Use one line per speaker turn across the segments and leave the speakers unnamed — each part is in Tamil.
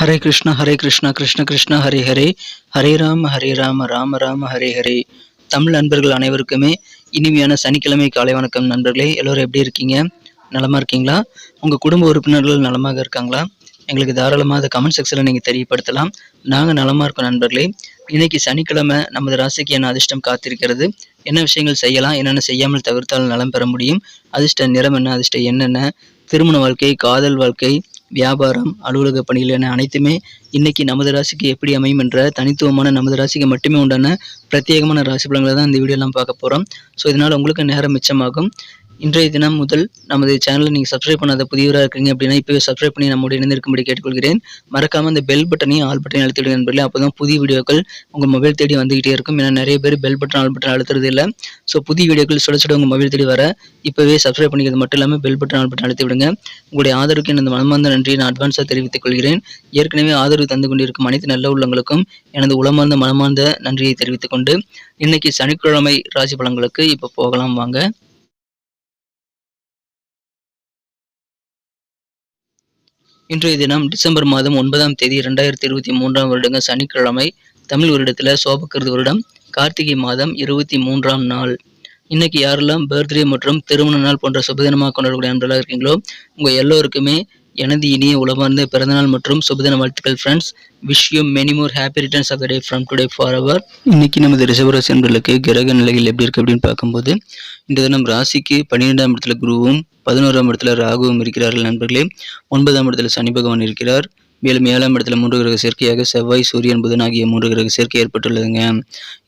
ஹரே கிருஷ்ண ஹரே கிருஷ்ணா கிருஷ்ண கிருஷ்ண ஹரே ஹரே. ஹரே ராம ஹரே ராம ராம ராம ஹரே ஹரே. தமிழ் நண்பர்கள் அனைவருக்குமே இனிமையான சனிக்கிழமை காலை வணக்கம் நண்பர்களே. எல்லோரும் எப்படி இருக்கீங்க? நலமாக இருக்கீங்களா? உங்கள் குடும்ப உறுப்பினர்கள் நலமாக இருக்காங்களா? எங்களுக்கு தாராளமாக அதை கமெண்ட் செக்ஷனில் நீங்கள் தெரியப்படுத்தலாம். நாங்கள் நலமாக இருக்கோம் நண்பர்களே. இன்னைக்கு சனிக்கிழமை நமது ராசிக்கு என்ன அதிர்ஷ்டம் காத்திருக்கிறது? என்ன விஷயங்கள் செய்யலாம்? என்னென்ன செய்யாமல் தவிர்த்தால் நலம் பெற முடியும்? அதிர்ஷ்ட நிறம் என்ன? அதிர்ஷ்ட என்னென்ன திருமண வாழ்க்கை காதல் வாழ்க்கை வியாபாரம் அலுவலக பணிகள் என அனைத்துமே இன்னைக்கு நமது ராசிக்கு எப்படி அமையும் என்ற தனித்துவமான நமது ராசிக்கு மட்டுமே உண்டான பிரத்யேகமான ராசி பலன்களை தான் இந்த வீடியோலாம் பார்க்க போகிறோம் ஸோ இதனால் உங்களுக்கு நேரம் மிச்சமாகும். இன்றைய தினம் முதல் நமது சேனலை நீங்கள் சப்ஸ்கிரைப் பண்ணாத புதியவராக இருக்கீங்க அப்படின்னா இப்போவே சப்ஸ்கிரைப் பண்ணி நம்முடைய இணைந்திருக்கும்படி கேட்டுக்கொள்கிறேன். மறக்காமல் அந்த பெல் பட்டனையும் ஆல் பட்டனையும் அழுத்திடுங்க நண்பர்களே. அப்போ தான் புதிய வீடியோக்கள் உங்கள் மொபைல் தேடி வந்துகிட்டே இருக்கும். ஏன்னா நிறைய பேர் பெல் பட்டன் ஆல் பட்டன் அழுத்துறது இல்லை. ஸோ புதிய வீடியோக்கள் சுட சுட உங்கள் மொபைல் தேடி வர இப்போவே சப்ஸ்கிரைப் பண்ணிக்கிறது மட்டும் இல்லாமல் பெல் பட்டன் ஆல் பட்டன் அழுத்தி விடுங்க உங்களுடைய ஆதரவுக்கு எனது மனமார்ந்த நன்றியை நான் அட்வான்ஸாக தெரிவித்துக் கொள்கிறேன். ஏற்கனவே ஆதரவு தந்து கொண்டிருக்கும் அனைத்து நல்ல உள்ளங்களுக்கும் எனது உளமார்ந்த மனமார்ந்த நன்றியை தெரிவித்துக் கொண்டு இன்னைக்கு சனிக்கிழமை ராசி பலன்களுக்கு இப்போ போகலாம் வாங்க. இன்றைய தினம் டிசம்பர் மாதம் ஒன்பதாம் தேதி இரண்டாயிரத்தி இருபத்தி மூன்றாம் வருடங்க சனிக்கிழமை தமிழ் வருடத்தில் சோபக்கிருது வருடம் கார்த்திகை மாதம் இருபத்தி மூன்றாம் நாள். இன்னைக்கு யாரெல்லாம் பர்த்டே மற்றும் திருமண நாள் போன்ற சுபதினமாக கொண்டாடக்கூடிய நண்பர்களாக இருக்கீங்களோ உங்கள் எல்லோருக்குமே எனது இனிய உளமார்ந்த பிறந்தநாள் மற்றும் சுபதின வாழ்த்துக்கள் friends wish you many more happy returns of the day from today for our இன்னைக்கு நமது ரிஷபராசி என்பர்களுக்கு கிரக நிலைகள் எப்படி இருக்கு அப்படின்னு பார்க்கும்போது இந்த தினம் ராசிக்கு பன்னிரெண்டாம் இடத்துல குருவும் பதினோராம் இடத்துல ராகுவும் இருக்கிறார்கள் நண்பர்களே. ஒன்பதாம் இடத்துல சனி பகவான் இருக்கிறார். மேலும் ஏழாம் இடத்துல மூன்று கிரக சேர்க்கையாக செவ்வாய் சூரியன் புதன் ஆகிய மூன்று கிரக சேர்க்கை ஏற்பட்டுள்ளதுங்க.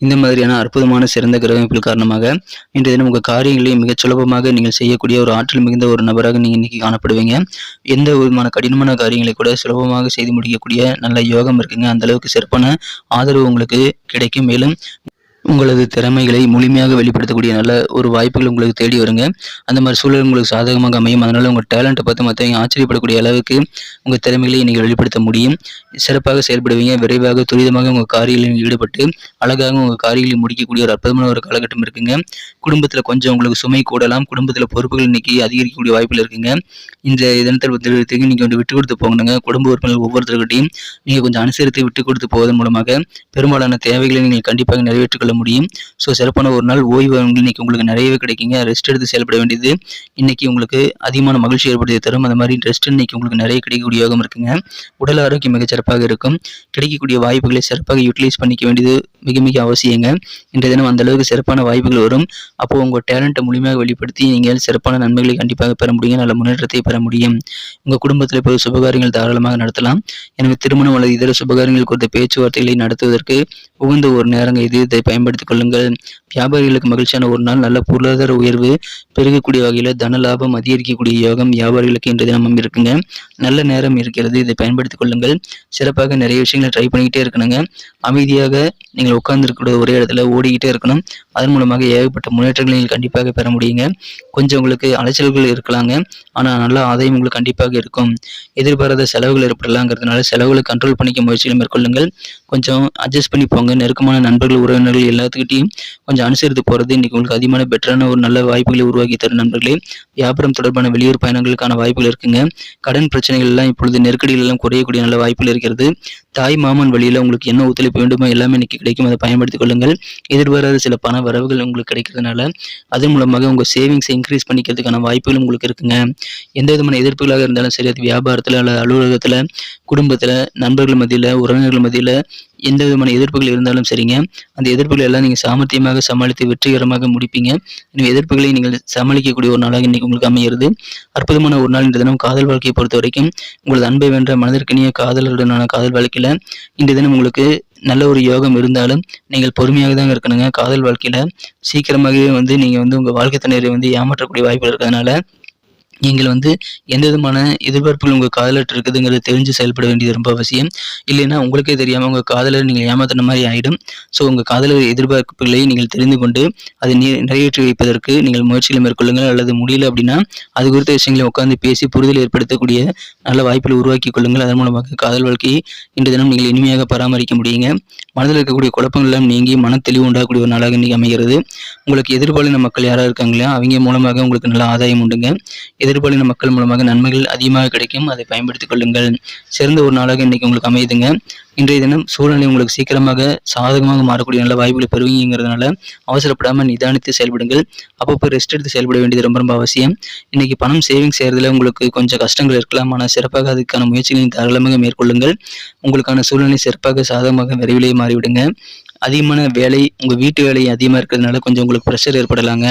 இந்த மாதிரியான அற்புதமான சிறந்த கிரகங்கள் காரணமாக இன்றைய தினம் உங்கள் காரியங்களையும் மிகச் சுலபமாக நீங்கள் செய்யக்கூடிய ஒரு ஆற்றல் மிகுந்த ஒரு நபராக நீங்கள் இன்னைக்கு காணப்படுவீங்க. எந்த விதமான கடினமான காரியங்களை கூட சுலபமாக செய்து முடிக்கக்கூடிய நல்ல யோகம் இருக்குங்க. அந்த அளவுக்கு சிறப்பான ஆதரவு உங்களுக்கு கிடைக்கும். மேலும் உங்களது திறமைகளை முழுமையாக வெளிப்படுத்தக்கூடிய நல்ல ஒரு வாய்ப்புகள் உங்களுக்கு தேடி வருங்க. அந்த மாதிரி சூழல் உங்களுக்கு சாதகமாக அமையும். அதனால் உங்கள் டேலண்ட்டை பார்த்து மற்றவங்க ஆச்சரியப்படக்கூடிய அளவுக்கு உங்கள் திறமைகளை நீங்கள் வெளிப்படுத்த முடியும். சிறப்பாக செயல்படுவீங்க. விரைவாக துரிதமாக உங்கள் காரியங்களில் ஈடுபட்டு அழகாக உங்கள் காரியங்களை முடிக்கக்கூடிய ஒரு அற்புதமான ஒரு காலகட்டம் இருக்குங்க. குடும்பத்தில் கொஞ்சம் உங்களுக்கு சுமை கூடலாம். குடும்பத்தில் பொறுப்புகள் இன்னைக்கு அதிகரிக்கக்கூடிய வாய்ப்புகள் இருக்குங்க. இந்த தினத்தில் வந்து நீங்கள் வந்து விட்டு கொடுத்து போகணுங்க. குடும்ப உறுப்பினர்கள் ஒவ்வொருத்தருக்கிட்டையும் நீங்கள் கொஞ்சம் அனுசரித்து விட்டு கொடுத்து போவதன் மூலமாக பெரும்பாலான தேவைகளை நீங்கள் கண்டிப்பாக நிறைவேற்றிக்கொள்ள முடியும். ஸோ சிறப்பான ஒரு நாள். ஓய்வு இன்னைக்கு உங்களுக்கு நிறையவே கிடைக்குங்க. ரெஸ்ட் எடுத்து செயல்பட வேண்டியது இன்னைக்கு உங்களுக்கு அதிகமான மகிழ்ச்சி ஏற்படுத்தி தரும். அந்த மாதிரி ரெஸ்ட் இன்னைக்கு உங்களுக்கு நிறைய கிடைக்கக்கூடிய யோகம் இருக்குங்க. உடல் ஆரோக்கியம் மிக சிறப்பாக இருக்கும். கிடைக்கக்கூடிய வாய்ப்புகளை சிறப்பாக யூட்டிலைஸ் பண்ணிக்க வேண்டியது மிக மிக அவசியங்க. இன்றைய தினம் அந்த அளவுக்கு சிறப்பான வாய்ப்புகள் வரும். அப்போ உங்கள் டேலண்ட்டை முழுமையாக வெளிப்படுத்தி நீங்கள் சிறப்பான நன்மைகளை கண்டிப்பாக பெற முடியும் நல்ல முன்னேற்றத்தை பெற முடியும். உங்கள் குடும்பத்தில் இப்போது சுபகாரியங்கள் தாராளமாக நடத்தலாம். எனவே திருமணம் அல்லது இதர சுபகாரியங்கள் குறித்த பேச்சுவார்த்தைகளை நடத்துவதற்கு உகந்த ஒரு நேரங்க இது இதை பயன்படுத்திக் கொள்ளுங்கள். வியாபாரிகளுக்கு மகிழ்ச்சியான ஒரு நாள் நல்ல பொருளாதார உயர்வு பெருகக்கூடிய வகையில் தன லாபம் அதிகரிக்கக்கூடிய யோகம் வியாபாரிகளுக்கு இன்றைய தினமும் இருக்குங்க. நல்ல நேரம் இருக்கிறது இதை பயன்படுத்திக் கொள்ளுங்கள். சிறப்பாக நிறைய விஷயங்களை ட்ரை பண்ணிக்கிட்டே இருக்கணுங்க. அமைதியாக நீங்கள் உட்கார்ந்துருக்கக்கூடிய ஒரே இடத்துல ஓடிக்கிட்டே இருக்கணும். அதன் மூலமாக ஏகப்பட்ட முன்னேற்றங்களை நீங்கள் கண்டிப்பாக பெற முடியுங்க. கொஞ்சம் உங்களுக்கு அலைச்சல்கள் இருக்கலாங்க. ஆனால் நல்ல ஆதாயம் உங்களுக்கு கண்டிப்பாக இருக்கும். எதிர்பாராத செலவுகள் ஏற்படலாங்கிறதுனால செலவுகளை கண்ட்ரோல் பண்ணிக்க முயற்சிகளை மேற்கொள்ளுங்கள். கொஞ்சம் அட்ஜஸ்ட் பண்ணி போங்க. நெருக்கமான நண்பர்கள் உறவினர்கள் எல்லாத்துக்கிட்டையும் கொஞ்சம் அனுசரித்து போகிறது இன்றைக்கி உங்களுக்கு அதிகமான பெட்டரான ஒரு நல்ல வாய்ப்புகளை உருவாக்கி தரும் நண்பர்களே. வியாபாரம் தொடர்பான வெளியூர் பயணங்களுக்கான வாய்ப்புகள் இருக்குங்க. கடன் பிரச்சனைகள் எல்லாம் இப்பொழுது நெருக்கடிகள் எல்லாம் குறையக்கூடிய நல்ல வாய்ப்புகள் இருக்கிறது. தாய் மாமன் வழியில் உங்களுக்கு என்ன ஒத்துழைப்பு வேண்டுமோ எல்லாமே இன்னைக்கு கிடைக்கும். அதை பயன்படுத்திக் கொள்ளுங்கள். எதிர்பாராத சில பண வரவுகள் உங்களுக்கு கிடைக்கிறதுனால அதன் மூலமாக உங்கள் சேவிங்ஸை இன்க்ரீஸ் பண்ணிக்கிறதுக்கான வாய்ப்புகள் உங்களுக்கு இருக்குங்க. எந்த விதமான எதிர்ப்புகளாக இருந்தாலும் சரி அது வியாபாரத்தில் அல்லது அலுவலகத்தில் குடும்பத்தில் நண்பர்கள் மத்தியில் உறவினர்கள் மத்தியில் எந்த விதமான எதிர்ப்புகள் இருந்தாலும் சரிங்க. அந்த எதிர்ப்புகள் எல்லாம் நீங்கள் சாமர்த்தியமாக சமாளித்து வெற்றிகரமாக முடிப்பீங்க. எனவே எதிர்ப்புகளை நீங்கள் சமாளிக்கக்கூடிய ஒரு நாளாக இன்னைக்கு உங்களுக்கு அமைகிறது அற்புதமான ஒரு நாள் இந்த தினம் காதல் வாழ்க்கையை பொறுத்த வரைக்கும் உங்களது அன்பை வென்ற மனதிற்கினிய காதலருடனான காதல் வாழ்க்கையில் இந்த தினம் உங்களுக்கு நல்ல ஒரு யோகம் இருந்தாலும் நீங்கள் பொறுமையாக தாங்க இருக்கணுங்க. காதல் வாழ்க்கையில் சீக்கிரமாகவே வந்து நீங்கள் வந்து உங்கள் வாழ்க்கை தண்ணீரை வந்து ஏமாற்றக்கூடிய வாய்ப்புகள் இருக்கிறதுனால நீங்கள் வந்து எந்த விதமான எதிர்பார்ப்புகள் உங்கள் காதலர்கிட்ட இருக்குதுங்கிறத தெரிஞ்சு செயல்பட வேண்டியது ரொம்ப அவசியம். இல்லைன்னா உங்களுக்கே தெரியாமல் உங்கள் காதலர் நீங்கள் ஏமாத்தின மாதிரி ஆகிடும் ஸோ உங்கள் காதலர் எதிர்பார்ப்புகளை நீங்கள் தெரிந்து கொண்டு அதை நீ- நிறைவேற்றி வைப்பதற்கு நீங்கள் முயற்சிகளை மேற்கொள்ளுங்கள் அல்லது முடியல அப்படின்னா அது குறித்த விஷயங்களை உட்காந்து பேசி புரிதல் ஏற்படுத்தக்கூடிய நல்ல வாய்ப்புகளை உருவாக்கி கொள்ளுங்கள். அதன் மூலமாக காதல் வாழ்க்கையை இன்று தினம் நீங்கள் இனிமையாக பராமரிக்க முடியுங்க. மனதில் இருக்கக்கூடிய குழப்பங்கள் எல்லாம் நீங்கி மன தெளிவு உண்டாகக்கூடிய ஒரு நாளாக இன்னைக்கு அமைகிறது. உங்களுக்கு எதிர்பாலின மக்கள் யாராக இருக்காங்களோ அவங்க மூலமாக உங்களுக்கு நல்ல ஆதாயம் உண்டுங்க. எதிர்பாலின மக்கள் மூலமாக நன்மைகள் அதிகமாக கிடைக்கும். அதை பயன்படுத்திக் கொள்ளுங்கள். சிறந்த ஒரு நாளாக இன்னைக்கு உங்களுக்கு அமையுதுங்க. இன்றைய தினம் சூழ்நிலை உங்களுக்கு சீக்கிரமாக சாதகமாக மாறக்கூடிய நல்ல வாய்ப்புகளை பெறுவீங்கிறதுனால அவசரப்படாமல் நிதானித்து செயல்படுங்கள். அப்பப்போ ரெஸ்ட் எடுத்து செயல்பட வேண்டியது ரொம்ப ரொம்ப அவசியம். இன்னைக்கு பணம் சேவிங்ஸ் செய்கிறதுல உங்களுக்கு கொஞ்சம் கஷ்டங்கள் இருக்கலாம். ஆனால் சிறப்பாக அதுக்கான முயற்சிகளையும் தாராளமாக மேற்கொள்ளுங்கள். உங்களுக்கான சூழ்நிலை சிறப்பாக சாதகமாக விரைவிலேயே மாறிவிடுங்க. அதிகமான வேலை உங்கள் வீட்டு வேலை அதிகமாக இருக்கிறதுனால கொஞ்சம் உங்களுக்கு ப்ரெஷர் ஏற்படலாங்க.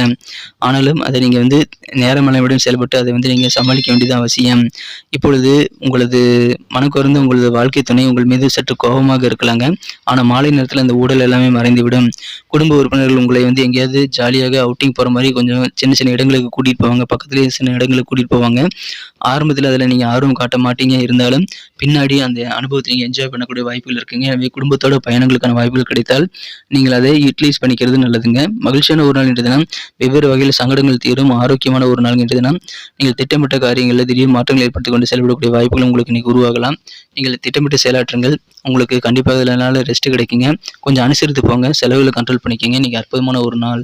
ஆனாலும் அதை நீங்கள் வந்து நேரமளவிடம் செயல்பட்டு அதை வந்து நீங்கள் சமாளிக்க வேண்டியது அவசியம். இப்பொழுது உங்களது மனக்குறந்து உங்களது வாழ்க்கை துணை உங்கள் மீது சற்று கோபமாக இருக்கலாங்க. ஆனால் மாலை நேரத்தில் அந்த ஊடல் எல்லாமே மறைந்துவிடும். குடும்ப உறுப்பினர்கள் உங்களை வந்து எங்கேயாவது ஜாலியாக அவுட்டிங் போகிற மாதிரி கொஞ்சம் சின்ன சின்ன இடங்களுக்கு கூட்டிகிட்டு போவாங்க. பக்கத்துலேயே சின்ன இடங்களுக்கு கூட்டிகிட்டு போவாங்க. ஆரம்பத்தில் அதில் நீங்கள் ஆர்வம் காட்ட மாட்டீங்க. இருந்தாலும் பின்னாடி அந்த அனுபவத்தை நீங்கள் என்ஜாய் பண்ணக்கூடிய வாய்ப்புகள் இருக்குங்க. எனவே குடும்பத்தோட பயணங்களுக்கான வாய்ப்புகள் கிடைத்தால் நீங்கள் அதை யூட்டிலைஸ் பண்ணிக்கிறது நல்லதுங்க. மகிழ்ச்சியான ஒரு நாள் இன்று தினம். வெவ்வேறு வகையில் சங்கடங்கள் தீரும் ஆரோக்கியமான ஒரு நாள் இன்று தினம். நீங்கள் திட்டமிட்ட காரியங்களில் திடீர் மாற்றங்கள் ஏற்படுத்திக் கொண்டு செயல்படக்கூடிய வாய்ப்புகள் உங்களுக்கு இன்னைக்கு உருவாகலாம். நீங்கள் திட்டமிட்டு செயலாற்றுங்கள் உங்களுக்கு கண்டிப்பாக இதனால ரெஸ்ட் கிடைக்குங்க. கொஞ்சம் அனுசரித்து போங்க. செலவுகளை கண்ட்ரோல் பண்ணிக்கங்க. இன்னைக்கு அற்புதமான ஒரு நாள்.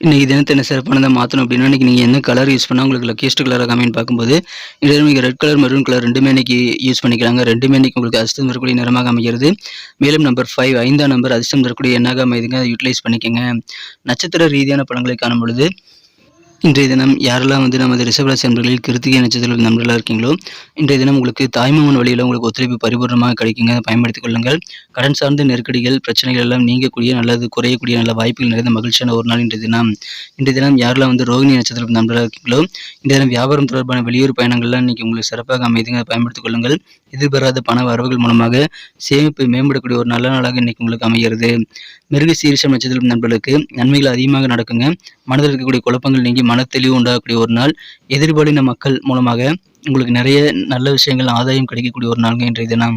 இன்றைக்கி தினத்தை என்ன சிறப்பானதை மாற்றணும் அப்படின்னா இன்றைக்கி நீங்கள் என்ன கலர் யூஸ் பண்ணால் உங்களுக்கு லக்கியஸ்ட் கலராக காமின்னு பார்க்கும்போது இதில் நீங்கள் ரெட் கலர் மெரூன் கலர் ரெண்டுமே இன்றைக்கி யூஸ் பண்ணிக்கிறாங்க. ரெண்டுமே இன்றைக்கி உங்களுக்கு அதிர்ஷ்டம் தரக்கூடிய நிறமாக அமைகிறது மேலும் நம்பர் ஃபைவ் ஐந்தாம் நம்பர் அதிர்ஷ்டம் தரக்கூடிய எண்ணாக அமைதுங்க. அதை யூட்டிலைஸ் பண்ணிக்கோங்க. நட்சத்திர ரீதியான படங்களை காணும் பொழுது இன்றைய தினம் யாரெல்லாம் வந்து நமது ரிஷபராசி நண்பர்களில் கிருத்திகை நட்சத்திர நண்பர்களாக இருக்கீங்களோ இன்றைய தினம் உங்களுக்கு தாய்மாமன் வழியில் உங்களுக்கு ஒத்துழைப்பு பரிபூர்ணமாக கிடைக்குங்க. பயன்படுத்திக் கொள்ளுங்கள். கடன் சார்ந்த நெருக்கடிகள் பிரச்சனைகள் எல்லாம் நீங்கக்கூடிய நல்லது குறையக்கூடிய நல்ல வாய்ப்புகள் நிறைந்த மகிழ்ச்சியான ஒரு நாள் இன்றைய தினம். இன்றைய தினம் யாரெல்லாம் வந்து ரோகிணி நட்சத்திர நண்பர்களாக இருக்கீங்களோ இன்றைய தினம் வியாபாரம் தொடர்பான வெளியூர் பயணங்கள்லாம் இன்னைக்கு உங்களுக்கு சிறப்பாக அமைதுங்க. பயன்படுத்திக் கொள்ளுங்கள். எதிர்பாராத பண வரவுகள் மூலமாக சேமிப்பு மேம்படக்கூடிய ஒரு நல்ல நாளாக இன்னைக்கு உங்களுக்கு அமைகிறது. மிருக சீரிஷம் நட்சத்திரம் நண்பர்களுக்கு நன்மைகள் அதிகமாக நடக்குங்க. மனதில் இருக்கக்கூடிய குழப்பங்கள் நீங்கி மனத்தெளிவு உண்டாகக்கூடிய ஒரு நாள். எதிர்பாலின மக்கள் மூலமாக உங்களுக்கு நிறைய நல்ல விஷயங்கள் ஆதாயம் கிடைக்கக்கூடிய ஒரு நாளுங்க இன்றைய தினம்.